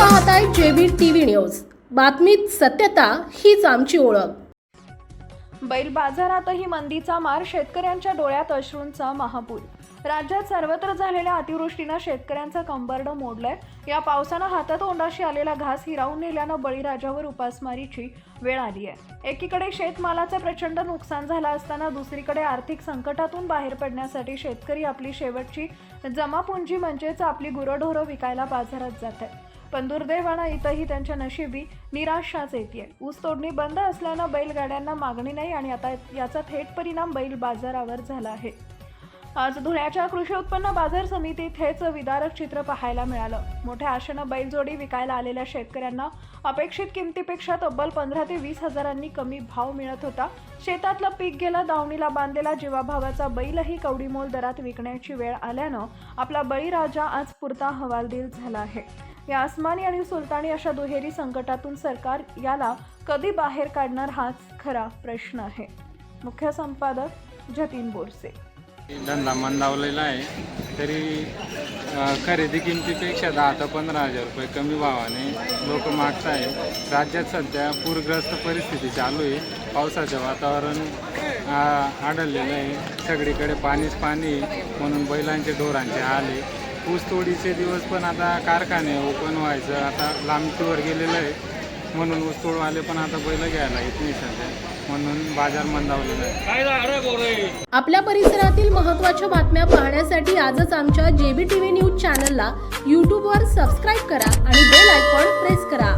पाहताय JB TV news. बातमीत सत्यता हीच आमची ओळख. बैल बाजारातही मंदीचा मार शेतकऱ्यांच्या डोळ्यात अश्रूंचा महापूर. राज्यात सर्वत्र झालेल्या अतिवृष्टीनं शेतकऱ्यांचं कंबरडं मोडलंय. या पावसानं हातात ओंडाशी आलेला घास हिरावून नेल्यानं बळीराजावर उपासमारीची वेळ आली आहे एकीकडे शेतमालाचं प्रचंड नुकसान झालं असताना दुसरीकडे आर्थिक संकटातून बाहेर पडण्यासाठी शेतकरी आपली शेवटची जमापुंजी म्हणजेच आपली गुरंढोरं विकायला बाजारात जात आहे पण दुर्दैवानं इथंही त्यांच्या नशिबी निराशाच येते ऊस तोडणी बंद असल्यानं बैलगाड्यांना मागणी नाही आणि आता याचा थेट परिणाम बैल बाजारावर झाला आहे. आज धुळ्याच्या कृषी उत्पन्न बाजार समितीत हेच विदारक चित्र पाहायला मिळालं. मोठ्या आशेनं बैलजोडी विकायला आलेल्या शेतकऱ्यांना अपेक्षित किमतीपेक्षा तब्बल पंधरा ते वीस हजारांनी कमी भाव मिळत होता. शेतातलं पीक गेलं दावणीला बांधलेला जीवाभावाचा बैलही कवडीमोल दरात विकण्याची वेळ आल्यानं आपला बळीराजा आज पुरता हवालदिल झाला आहे. या आसमानी आणि सुलतानी अशा दुहेरी संकटातून सरकार याला कधी बाहेर काढणार हाच खरा प्रश्न आहे. मुख्य संपादक जतीन बोरसे धंदा मंदावलेला आहे. तरी खरेदी किमतीपेक्षा दहा ते पंधरा हजार रुपये कमी भावाने लोक मागत आहे राज्यात सध्या पूरग्रस्त परिस्थिती चालू आहे. पावसाचं वातावरण आढळलेलं आहे. सगळीकडे पाणीच पाणी आहे. म्हणून बैलांचे ढोरांचे आले ऊसतोडीचे दिवस पण आता कारखाने ओपन व्हायचं आता लांबीवर गेलेलं आहे. म्हणून ऊसतोडवाले पण आता बैल घ्यायला येत नाही सध्या. म्हणून बाजार मंदावलेला आहे. आपल्या परिसरातील महत्त्वाच्या बातम्या पाहण्यासाठी आजच आमच्या जेबी टीव्ही न्यूज चॅनलला यूट्यूबवर सबस्क्राईब करा आणि बेल आयकॉन प्रेस करा.